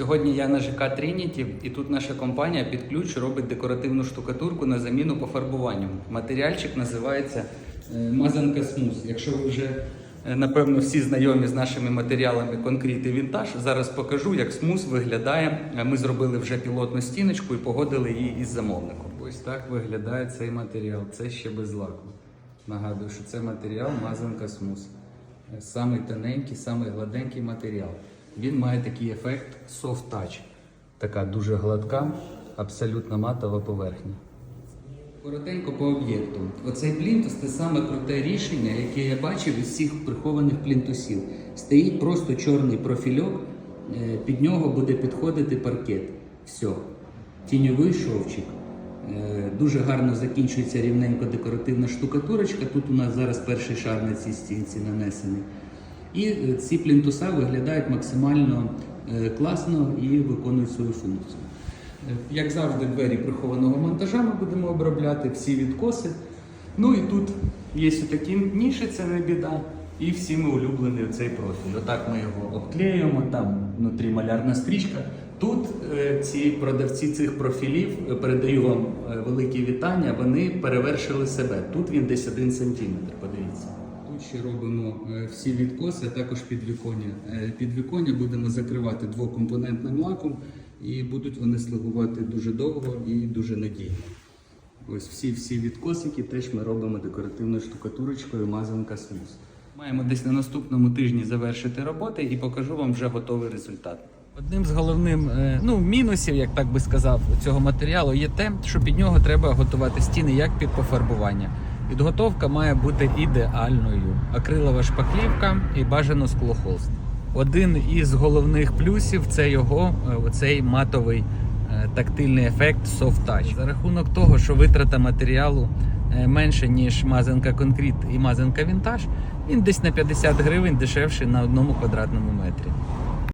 Сьогодні я на ЖК Трініті, і тут наша компанія під ключ робить декоративну штукатурку на заміну пофарбуванню. Матеріальчик називається е, мазанка смус. Якщо ви вже е, напевно всі знайомі з нашими матеріалами конкрет і вінтаж, зараз покажу, як смус виглядає. Е, Ми зробили вже пілотну стіночку і погодили її із замовником. Ось так виглядає цей матеріал. Це ще без лаку. Нагадую, що це матеріал мазанка смус. Самий тоненький, самий гладенький матеріал. Він має такий ефект soft touch. Така дуже гладка, абсолютно матова поверхня. Коротенько по об'єкту. Оцей плінтус це саме круте рішення, яке я бачив із всіх прихованих плінтусів. Стоїть просто чорний профільок, е, під нього буде підходити паркет. Все. Тіньовий шовчик. Е, Дуже гарно закінчується рівненько декоративна штукатурочка. Тут у нас зараз перший шар на цій стінці нанесений. І е, ці плінтуса виглядають максимально е, класно і виконують свою функцію. Е, Як завжди, двері прихованого монтажа ми будемо обробляти, всі відкоси. Ну і тут є такі ніші, це не біда. І всіми улюблений цей профіль. Отак ми його обклеюємо, там внутрі малярна стрічка. Тут ці продавці цих профілів, передаю вам великі вітання, вони перевершили себе. Тут він десь один сантиметр, подивіться. Ще робимо е, всі відкоси, а також підвіконня. Е, Підвіконня будемо закривати двокомпонентним лаком і будуть вони слугувати дуже довго і дуже надійно. Ось всі всі відкосики теж ми робимо декоративною штукатурочкою мазанка смус. Маємо десь на наступному тижні завершити роботи і покажу вам вже готовий результат. Одним з головних ну, мінусів, як так би сказав, цього матеріалу є те, що під нього треба готувати стіни як під пофарбування. Підготовка має бути ідеальною. Акрилова шпаклівка і бажано склохолст. Один із головних плюсів це його е, оцей матовий е, тактильний ефект soft touch. За рахунок того, що витрата матеріалу е, менше, ніж мазанка конкрет і мазанка вінтаж, він десь на 50 гривень дешевший на одному квадратному метрі.